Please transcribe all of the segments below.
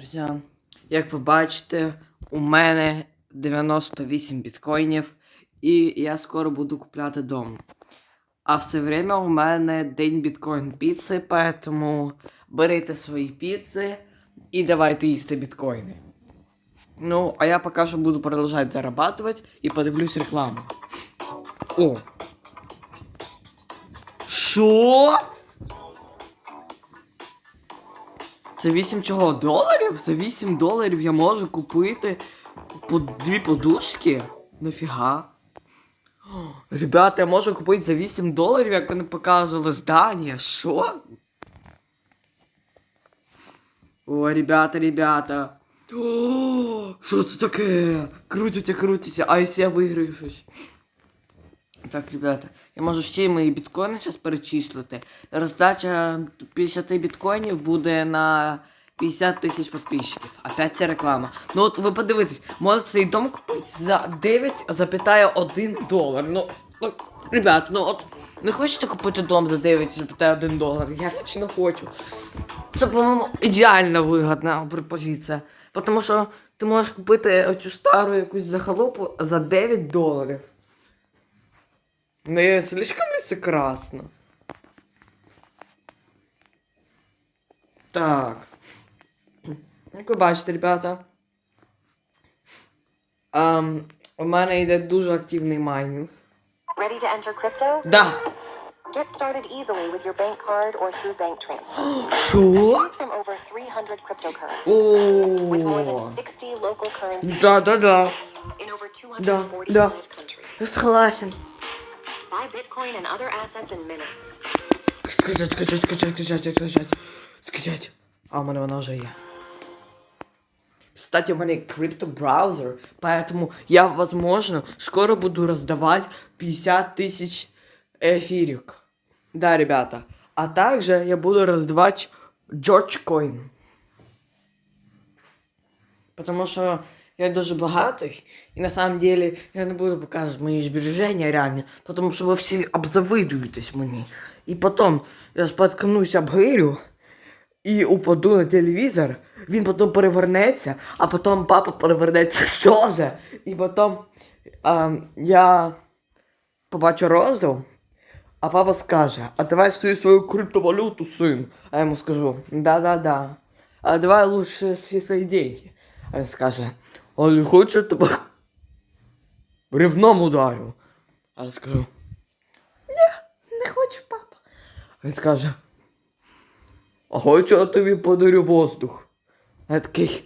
друзі. Як ви бачите, у мене 98 біткоїнів, і я скоро буду купляти дом. А в це время у мене день біткоін піци, поэтому берите свої піци і давайте їсти біткоїни. Ну, а я поки що буду продовжувати зарабатывать і подивлюсь рекламу. О! Що? Це 8 чого? Доларів? За 8 доларів я можу купити по дві подушки? Нафіга? Ребята, я можу купити за 8 доларів, як вони показували здання. Що? О, ребята, ребята. О, що це таке? Крутиться, крутиться, а якщо я виграю щось? Так, ребята, я можу всі мої біткоїни зараз перечислити. Роздача 50 біткоїнів буде на 50 тисяч підписчиків. Опять ця реклама. Ну от ви подивитесь, можете цей дом купити за 9,1 долар. Ну, ну, ребята, ну от не хочете купити дом за 9,1 долар? Я лично хочу. Це, по-моєму, ідеально вигідна пропозиція. Тому що ти можеш купити оцю стару якусь захолопу за 9 доларів. Не слишком ли це красно? Так. Як ви бачите, ребята. Ем, у мене йде дуже активний майнінг. Ready to enter crypto? Да. Get started easily with your bank card or through bank transfer. Що? Choose from over 300 cryptocurrencies with more than 60 local currencies Да, да, да. in over Да, 245 да. countries. Согласен. Buy Bitcoin and other assets in minutes. Скачать, скачать, скачать, скачать, скачать. Скачать. А у мене вона вже є. Кстати, у мене крипто-браузер, поэтому я, возможно, скоро буду раздавать 50 тысяч эфирик. Да, ребята. А также я буду раздавать Georgecoin. Потому что я дуже багатий, і на самом деле я не буду показувати мої збереження реально, тому що ви всі обзавидуєтесь мені. І потім я споткнусь об гирю і упаду на телевізор, він потім перевернеться, а потім папа перевернеться теж. І потім а, я побачу розділ, а папа скаже, а давай свою свою криптовалюту, син. А я йому скажу, да-да-да. А давай лучше всі свої деньги. А він скаже, а не хочу тебе рівном ударю. А я скажу, ні, не хочу, папа. Він скаже, а хочу я тобі подарю воздух. А я такий,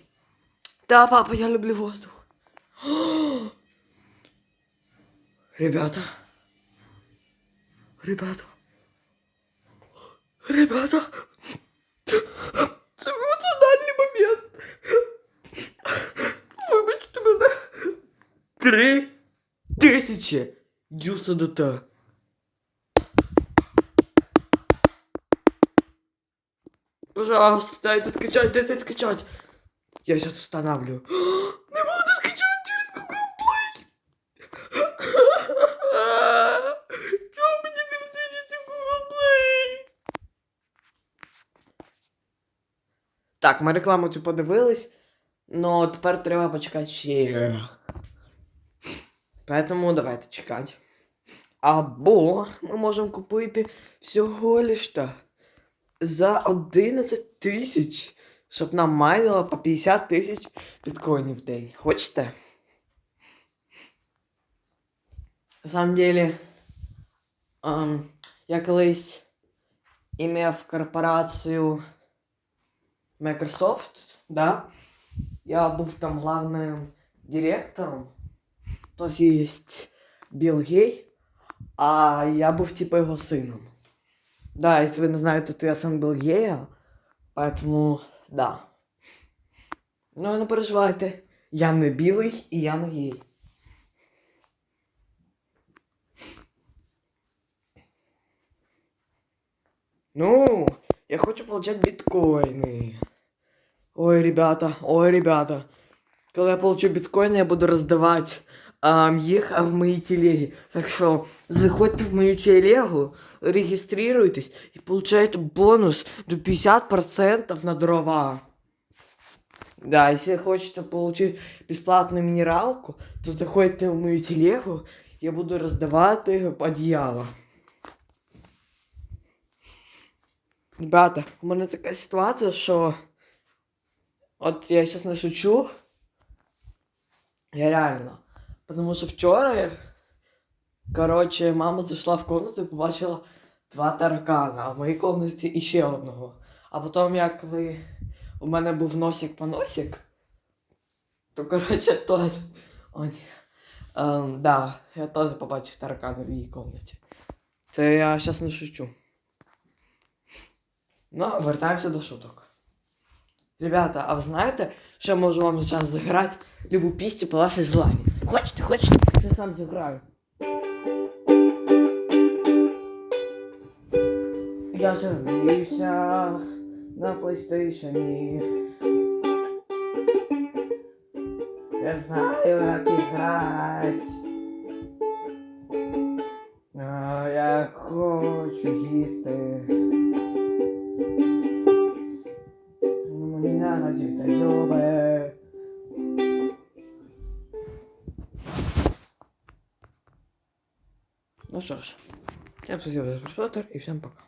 да, папа, я люблю воздух. Ребята. Ребята. Ребята. Це емоціональний момент. Вибачте мене. Три тисячі USDT. Пожалуйста, дайте скачать, дайте скачать. Я сейчас устанавливаю. Не могу скачать через Google Play. Чого мені не всунеться Google Play? Так, ми рекламу цю подивились. Ну, тепер треба почекати ще. Поэтому давайте чекати. Або ми можемо купити всього то за 11 тисяч, щоб нам майнило по 50 тисяч біткоїнів в день. Хочете? На самом деле, ем, я колись ім'яв корпорацію Microsoft, да? Я був там главним директором Тобто є Білл Гей, а я був типу його сином. Да, если вы не знаете, то я сын был гея, поэтому да. Ну, не переживайте, я не білий і я не гей. Ну, я хочу получать биткоины. Ой, ребята, ой, ребята. Коли я получу біткоїни, я буду роздавати ам, їх а, в моїй телегі. Так що заходьте в мою телегу, реєструйтесь і получаєте бонус до 50% на дрова. Да, если хочете получить бесплатную минералку, то заходите в мою телегу, я буду роздавати одіяло. Ребята, у мене така ситуація, що от я зараз не шучу. Я реально. Потому що вчора, короче, мама зайшла в комнату і побачила два таракана, а в моїй комнаті іще одного. А потім, я коли у мене був носик по носик, то короче теж. О, ні. Ем, да, я теж побачив таракана в її комнаті. Це я зараз не шучу. Ну, вертаємося до шуток. Ребята, а ви знаєте, що я можу вам зараз заграти любу пісню по вашій желанні? Хочете, хочете? Я сам заграю. Я живився на PlayStation. Я знаю, як играть. А я хочу їсти. Ну, Мені надо чисти зуби. Ну що ж, всем спасибо за просмотр и всем пока.